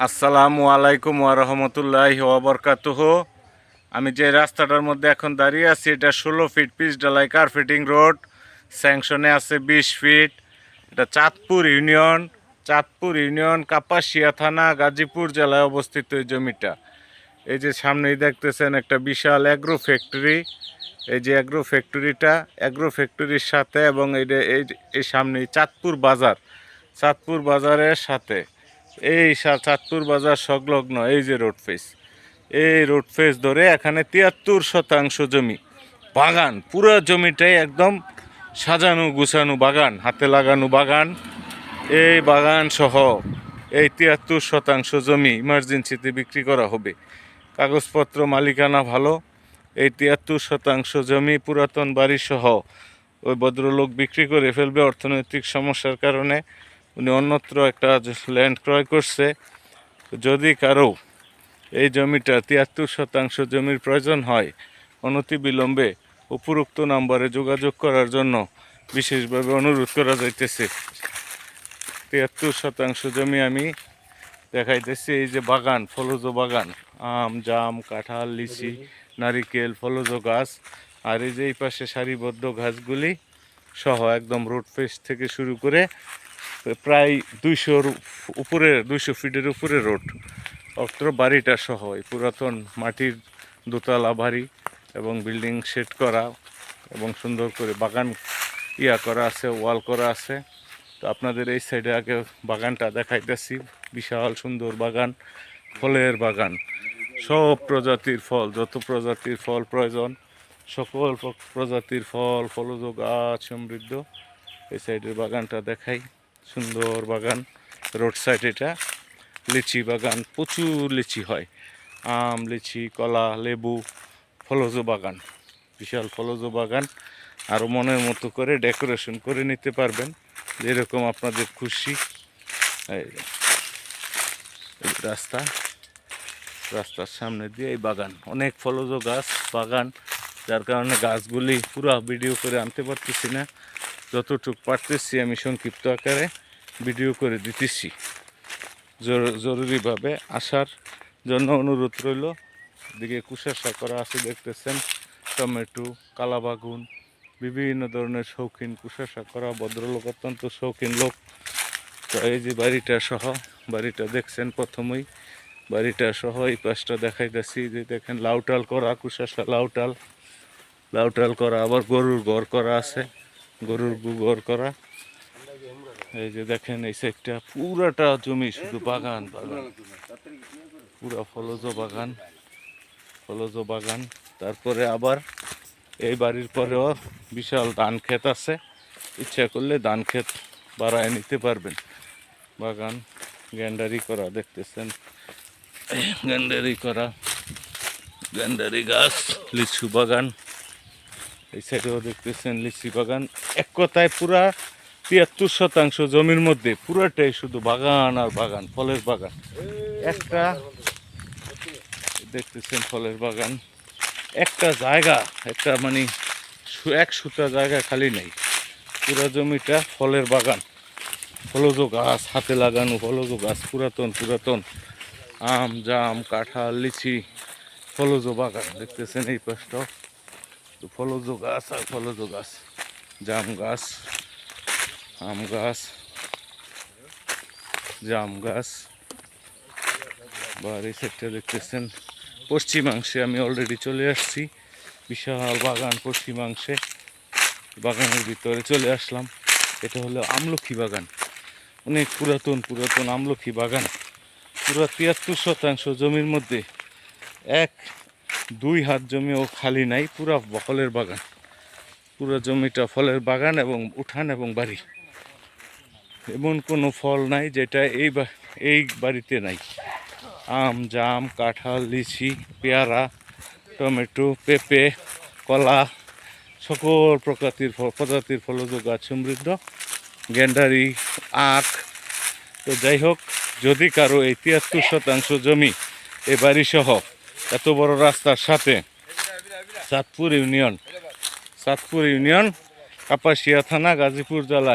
আসসালামু আলাইকুম ওরহমতুল্লাহ ওবরকাতুহ আমি যে রাস্তাটার মধ্যে এখন দাঁড়িয়ে আছি, এটা ষোলো ফিট পিচ ডালাই কার্পেটিং রোড। স্যাংশনে আছে বিশ ফিট। এটা চাঁদপুর ইউনিয়ন। চাঁদপুর ইউনিয়ন, কাপাসিয়া থানা, গাজীপুর জেলায় অবস্থিত এই জমিটা। এই যে সামনেই দেখতেছেন একটা বিশাল অ্যাগ্রো ফ্যাক্টরি এই যে অ্যাগ্রো ফ্যাক্টরিটা অ্যাগ্রো ফ্যাক্টরির সাথে এবং এই এই সামনেই চাঁদপুর বাজার। চাঁদপুর বাজারের সাথে। এই চাঁদপুর বাজার সংলগ্ন, এই যে রোড ফেস এই রোড ফেস ধরে এখানে তিয়াত্তর শতাংশ জমি। বাগান, পুরো জমিটাই একদম সাজানো গুছানো বাগান, হাতে লাগানো বাগান। এই বাগান সহ এই তিয়াত্তর শতাংশ জমি ইমার্জেন্সিতে বিক্রি করা হবে। কাগজপত্র মালিকানা ভালো। এই তিয়াত্তর শতাংশ জমি পুরাতন বাড়ি সহ ওই ভদ্রলোক বিক্রি করে ফেলবে অর্থনৈতিক সমস্যার কারণে। উনি অন্যত্র একটা ল্যান্ড ক্রয় করছে। যদি কারও এই জমিটা তিয়াত্তর শতাংশ জমির প্রয়োজন হয় অনতি বিলম্বে উপরোক্ত নাম্বারে যোগাযোগ করার জন্য বিশেষভাবে অনুরোধ করা যাইতেছে। তিয়াত্তর শতাংশ জমি আমি দেখাইতেছি, এই যে বাগান, ফলজ বাগান, আম, জাম, কাঁঠাল, লিচি, নারিকেল, ফলজ গাছ, আর এই যে এই পাশে সারিবদ্ধ গাছগুলি সহ একদম রোড ফেস থেকে শুরু করে প্রায় দুইশোর উপরে, দুইশো ফিটের উপরে রোড। অত্র বাড়িটা সহ পুরাতন মাটির দোতলা বাড়ি এবং বিল্ডিং সেট করা এবং সুন্দর করে বাগান ইয়া করা আছে, ওয়াল করা আছে। তো আপনাদের এই সাইডে আগে বাগানটা দেখাইতেছি। বিশাল সুন্দর বাগান, ফলের বাগান। সব প্রজাতির ফল, যত প্রজাতির ফল প্রয়োজন, সকল প্রজাতির ফল, ফলজ গাছ সমৃদ্ধ। এই সাইডের বাগানটা দেখাই। সুন্দর বাগান রোড সাইড এটা। লিচি বাগান, প্রচুর লিচি হয়। আম, লিচি, কলা, লেবু, ফলজ বাগান, বিশাল ফলজ বাগান। আরও মনের মতো করে ডেকোরেশন করে নিতে পারবেন, যেরকম আপনাদের খুশি। রাস্তা, রাস্তার সামনে দিয়ে এই বাগান। অনেক ফলজ গাছ, বাগান, যার কারণে গাছগুলি পুরো ভিডিও করে আনতে পারতেছি না। যতটুকু পারতেছি আমি সংক্ষিপ্ত আকারে। ভিডিও করে দিতেছি। জরুরিভাবে আসার জন্য অনুরোধ রইল। এদিকে কুশাসা করা আছে দেখতেছেন, টমেটো, কালাবাগুন, বিভিন্ন ধরনের শৌখিন কুশাসা করা, ভদ্রলোক অত্যন্ত শৌখিন লোক। তো এই যে বাড়িটা সহ, বাড়িটা দেখছেন প্রথমেই। বাড়িটা সহ এই পাশটা দেখাইতেছি, যে দেখেন লাউটাল করা, কুশাসা লাউটাল। লাউটাল করা, আবার গরুর ঘর করা আছে, গরুর গু- করা। এই যে দেখেন, এই সাইডটা পুরাটা জমি, শুধু বাগান বাগান। পুরা ফলজ বাগান ফলজ বাগান। তারপরে আবার এই বাড়ির পরেও বিশাল ধান ক্ষেত আছে। ইচ্ছা করলে ধান ক্ষেত বাড়ায় নিতে পারবেন। বাগান, গ্যান্ডারি করা, দেখতেছেন? গ্যান্ডারি করা, গ্যান্ডারি গাছ, লিচু বাগান। এই সাইডেও দেখতেছেন, লিচি বাগান। এক কথায় পুরা তিয়াত্তর শতাংশ জমির মধ্যে পুরাটাই শুধু বাগান আর বাগান, ফলের বাগান। একটা, দেখতেছেন ফলের বাগান। একটা জায়গা, একটা মানে এক সুতা জায়গা খালি নেই। পুরা জমিটা ফলের বাগান। ফলজ গাছ, হাতে লাগানো ফলজ গাছ, পুরাতন পুরাতন। আম, জাম, কাঁঠাল, লিচি, ফলজ বাগান, দেখতেছেন এই পাশটাও। ফলজ গাছ আর ফলজ গাছ, জাম গাছ। আম গাছ, জাম গাছ বা এই সাইডটা দেখতেছেন, পশ্চিমাংশে আমি অলরেডি চলে আসছি, বিশাল বাগান পশ্চিমাংশে, বাগানের ভিতরে চলে আসলাম, এটা হলো আমলকি বাগান, অনেক পুরাতন পুরাতন আমলকি বাগান, পুরো তিয়াত্তর শতাংশ জমির মধ্যে এক, দুই হাত জমিও খালি নাই, পুরা ফলের বাগান, পুরো জমিটা ফলের বাগান এবং উঠান এবং বাড়ি। এমন কোনো ফল নাই যেটা এই এই বাড়িতে নাই। আম, জাম, কাঁঠাল, লিচি, পেয়ারা, টমেটো, পেঁপে, কলা, সকল প্রকৃতির ফল প্রজাতির ফলজ গাছ সমৃদ্ধ। গেন্ডারি, আখ। তো যাই হোক, যদি কারও এই তিয়াত্তর শতাংশ জমি এ বাড়িসহ এত বড় রাস্তার সাথে চাঁদপুর ইউনিয়ন চাঁদপুর ইউনিয়ন, কাপাসিয়া থানা, গাজীপুর জেলা